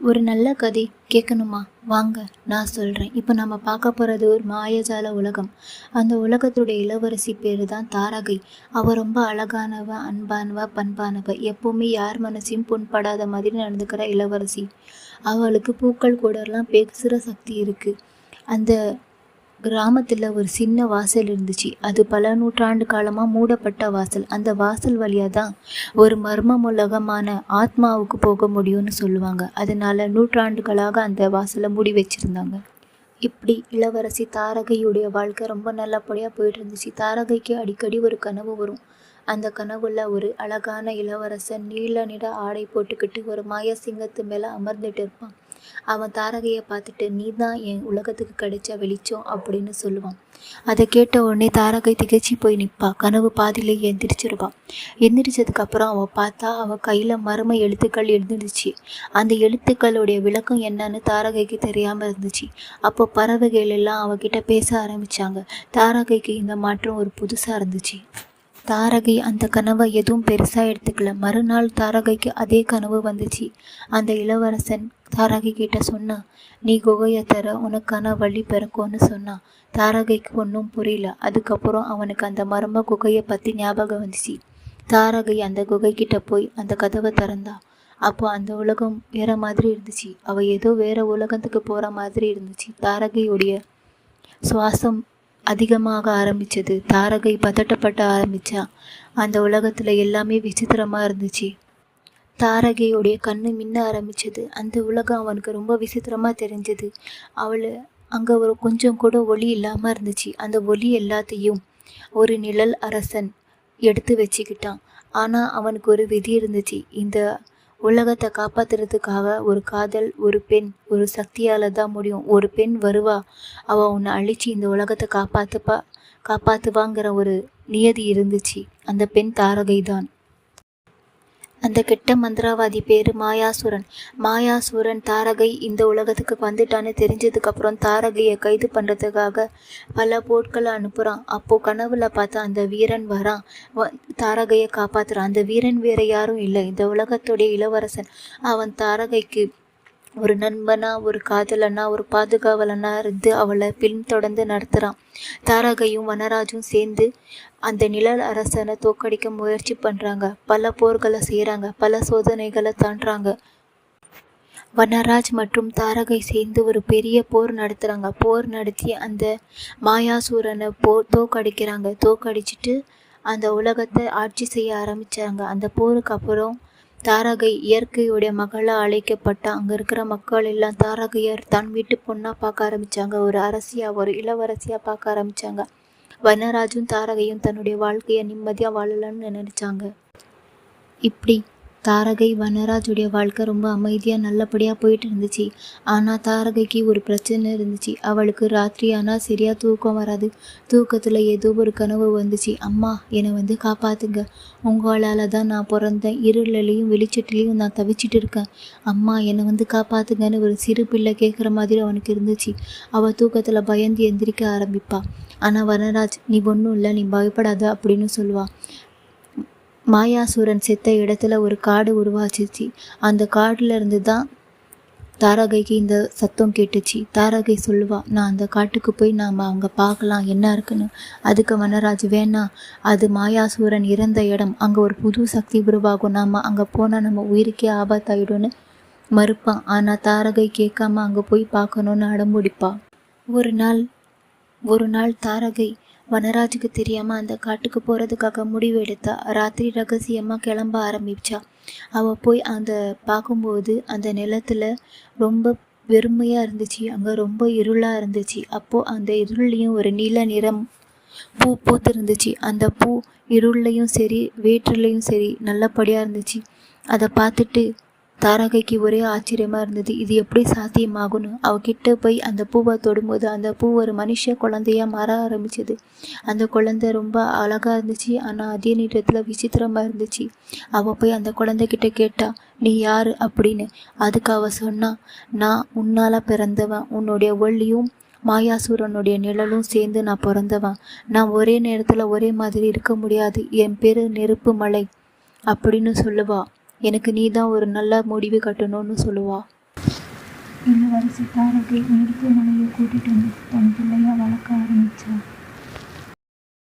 ஒரு நல்ல கதை கேட்கணுமா? வாங்க நான் சொல்கிறேன் இப்போ நம்ம பார்க்க போகிறது ஒரு மாயஜால உலகம். அந்த உலகத்துடைய இளவரசி பேர் தான் தாரகை. அவள் ரொம்ப அழகானவ அன்பானவ பண்பானவ. எப்போவுமே யார் மனசையும் புண்படாத மாதிரி நடந்துக்கிற இளவரசி. அவளுக்கு பூக்கள் கூடலாம் பேசுகிற சக்தி இருக்குது அந்த கிராமத்தில் ஒரு சின்ன வாசல் இருந்துச்சு. அது பல நூற்றாண்டு காலமாக மூடப்பட்ட வாசல். அந்த வாசல் வழியாக தான் ஒரு மர்மம் உலகமான ஆத்மாவுக்கு போக முடியும்னு சொல்லுவாங்க. அதனால நூற்றாண்டுகளாக அந்த வாசலை மூடி வச்சுருந்தாங்க. இப்படி இளவரசி தாரகையுடைய வாழ்க்கை ரொம்ப நல்லபடியாக போயிட்டு இருந்துச்சு தாரகைக்கு அடிக்கடி ஒரு கனவு வரும். அந்த கனவுல ஒரு அழகான இளவரசன் நீல நிற ஆடை போட்டுக்கிட்டு ஒரு மாய சிங்கத்து மேலே அமர்ந்துட்டு இருப்பான். அவன் தாரகையை பார்த்துட்டு நீ தான் என் உலகத்துக்கு கிடைச்ச வெளிச்சம் அப்படின்னு சொல்லுவான். அதை கேட்ட உடனே தாரகை திகழ்ச்சி போய் நிற்பா. கனவு பாதியிலே எந்திரிச்சிருவான் எந்திரிச்சதுக்கப்புறம் அவள் பார்த்தா அவள் கையில் மர்ம எழுத்துக்கள் எழுந்திருச்சு. அந்த எழுத்துக்களுடைய விளக்கம் என்னன்னு தாரகைக்கு தெரியாமல் இருந்துச்சு. அப்போ பறவைகள் எல்லாம் அவகிட்ட பேச ஆரம்பித்தாங்க தாரகைக்கு இந்த மாற்றம் ஒரு புதுசாக இருந்துச்சு. தாரகை அந்த கனவை எதுவும் பெருசாக எடுத்துக்கல. மறுநாள் தாரகைக்கு அதே கனவு வந்துச்சு. அந்த இளவரசன் தாரகை கிட்ட சொன்னான் நீ குகையை தர உனக்கான வழி பிறக்கும்னு சொன்னான் தாரகைக்கு ஒன்றும் புரியல. அதுக்கப்புறம் அவனுக்கு அந்த மர்ம குகையை பற்றி ஞாபகம் வந்துச்சு. தாரகை அந்த குகை கிட்ட போய் அந்த கதவை திறந்தா. அப்போ அந்த உலகம் வேற மாதிரி இருந்துச்சு. அவள் ஏதோ வேற உலகத்துக்கு போகிற மாதிரி இருந்துச்சு. தாரகையுடைய சுவாசம் அதிகமாக ஆரம்பித்தது தாரகை பதட்டப்பட்ட ஆரம்பித்தா அந்த உலகத்தில் எல்லாமே விசித்திரமாக இருந்துச்சு. தாரகையுடைய கண்ணு மின்ன ஆரம்பிச்சது. அந்த உலகம் அவனுக்கு ரொம்ப விசித்திரமாக தெரிஞ்சது. அவள் அங்கே ஒரு கொஞ்சம் கூட ஒளி இல்லாமல் இருந்துச்சு. அந்த ஒளி எல்லாத்தையும் ஒரு நிழல் அரசன் எடுத்து வச்சுக்கிட்டான். ஆனால் அவனுக்கு ஒரு விதி இருந்துச்சு. இந்த உலகத்தை காப்பாத்துறதுக்காக ஒரு காதல் ஒரு பெண் ஒரு சக்தியால் தான் முடியும். ஒரு பெண் வருவா அவள் உன்னை அழிச்சு இந்த உலகத்தை காப்பாற்றுப்பா காப்பாற்றுவாங்கிற ஒரு நியதி இருந்துச்சு. அந்த பெண் தாரகை தான் அந்த கெட்ட மந்திராவாதி பேர் மாயாசுரன். மாயாசுரன் தாரகை இந்த உலகத்துக்கு வந்துட்டான்னு தெரிஞ்சதுக்கப்புறம் தாரகையை கைது பண்ணுறதுக்காக பல போட்களை அனுப்புகிறான் அப்போது கனவுல பார்த்தா அந்த வீரன் வரான். தாரகையை காப்பாற்றுறான் அந்த வீரன் வேற யாரும் இல்லை. இந்த உலகத்துடைய இளவரசன். அவன் தாரகைக்கு ஒரு நண்பனா ஒரு காதலனா ஒரு பாதுகாவலனா இருந்து அவளை பின்தொடர்ந்து நடத்துகிறான் தாரகையும் வனராஜும் சேர்ந்து அந்த நிழல் அரசனை தோக்கடிக்க முயற்சி பண்ணுறாங்க பல போர்களை செய்கிறாங்க பல சோதனைகளை தாண்டுறாங்க. வனராஜ் மற்றும் தாரகை சேர்ந்து ஒரு பெரிய போர் நடத்துகிறாங்க போர் நடத்தி அந்த மாயாசூரனை போ தோக்கடிக்கிறாங்க தோக்கடிச்சிட்டு அந்த உலகத்தை ஆட்சி செய்ய ஆரம்பித்தாங்க அந்த போருக்கு அப்புறம் தாரகை இயற்கையுடைய மகளாக அழைக்கப்பட்ட அங்கே இருக்கிற மக்கள் எல்லாம் தாரகையர் தன் வீட்டு பொண்ணாக பார்க்க ஆரம்பித்தாங்க ஒரு அரசியாக ஒரு இளவரசியாக பார்க்க ஆரம்பித்தாங்க வனராஜும் தாரகையும் தன்னுடைய வாழ்க்கையை நிம்மதியாக வாழலாம்னு நினச்சாங்க. இப்படி தாரகை வனராஜுடைய வாழ்க்கை ரொம்ப அமைதியாக நல்லபடியாக போயிட்டு இருந்துச்சு. ஆனால் தாரகைக்கு ஒரு பிரச்சனை இருந்துச்சு. அவளுக்கு ராத்திரி ஆனால் சரியாக தூக்கம் வராது. தூக்கத்தில் ஏதோ ஒரு கனவு வந்துச்சு. அம்மா என்னை வந்து காப்பாற்றுங்க உங்களால் தான் நான் பிறந்தேன். இருளிலையும் வெளிச்சட்டிலையும் நான் தவிச்சிட்டு இருக்கேன். அம்மா என்னை வந்து காப்பாற்றுங்கன்னு ஒரு சிறு பிள்ளை கேட்குற மாதிரி அவனுக்கு இருந்துச்சு. அவள் தூக்கத்தில் பயந்து எந்திரிக்க ஆரம்பிப்பாள் ஆனால் வனராஜ் நீ ஒன்றும் இல்லை. நீ பயப்படாத அப்படின்னு சொல்லுவாள் மாயாசூரன் செத்த இடத்துல ஒரு காடு உருவாச்சிச்சு. அந்த காடுல இருந்து தான் தாரகைக்கு இந்த சத்தம் கேட்டுச்சு. தாரகை சொல்லுவா நான் அந்த காட்டுக்கு போய் நாம் அங்கே பார்க்கலாம் என்ன இருக்குன்னு. அதுக்கு வனராஜ் வேணாம் அது மாயாசூரன் இறந்த இடம். அங்கே ஒரு புது சக்தி உருவாகும். நாம் அங்கே போனால் நம்ம உயிருக்கே ஆபத்தாயிடும்னு மறுப்பான். ஆனால் தாரகை கேட்காம அங்கே போய் பார்க்கணுன்னு அடம்பிடிப்பா. ஒரு நாள் ஒரு நாள் தாரகை வனராஜுக்கு தெரியாமல் அந்த காட்டுக்கு போகிறதுக்காக முடிவு எடுத்தா ராத்திரி ரகசியமாக கிளம்ப ஆரம்பிச்சா. அவள் போய் அந்த பார்க்கும்போது அந்த நிலத்தில் ரொம்ப வெறுமையாக இருந்துச்சு. அங்கே ரொம்ப இருளாக இருந்துச்சு. அப்போது அந்த இருள்லேயும் ஒரு நீல நிறம் பூ பூத்து இருந்துச்சு அந்த பூ இருள்லையும் சரி வேற்றுலையும் சரி நல்லபடியாக இருந்துச்சு. அதை பார்த்துட்டு தாரகைக்கு ஒரே ஆச்சரியமாக இருந்தது. இது எப்படி சாத்தியமாகும்னு. அவகிட்ட போய் அந்த பூவை தொடும்போது அந்த பூ ஒரு மனுஷ குழந்தையாக மாற ஆரம்பிச்சது. அந்த குழந்தை ரொம்ப அழகாக இருந்துச்சு. ஆனால் அதே நேரத்தில் விசித்திரமாக இருந்துச்சு. அவள் போய் அந்த குழந்தைகிட்ட கேட்டா நீ யார்? அப்படின்னு. அதுக்கு அவள் சொன்னா நான் உன்னால் பிறந்தவன். உன்னுடைய ஒல்லியும் மாயாசூரனுடைய நிழலும் சேர்ந்து நான் பிறந்தவன். நான் ஒரே நேரத்தில் ஒரே மாதிரி இருக்க முடியாது. என் பேர் நெருப்பு மலை அப்படின்னு சொல்லுவாள் எனக்கு நீ தான் ஒரு நல்ல முடிவு கட்டணும்னு சொல்லுவா. இந்த வருஷத்தாருக்கு மருத்துவமனையை கூட்டிகிட்டு வந்து தன் பிள்ளையாக வளர்க்க ஆரம்பித்தான்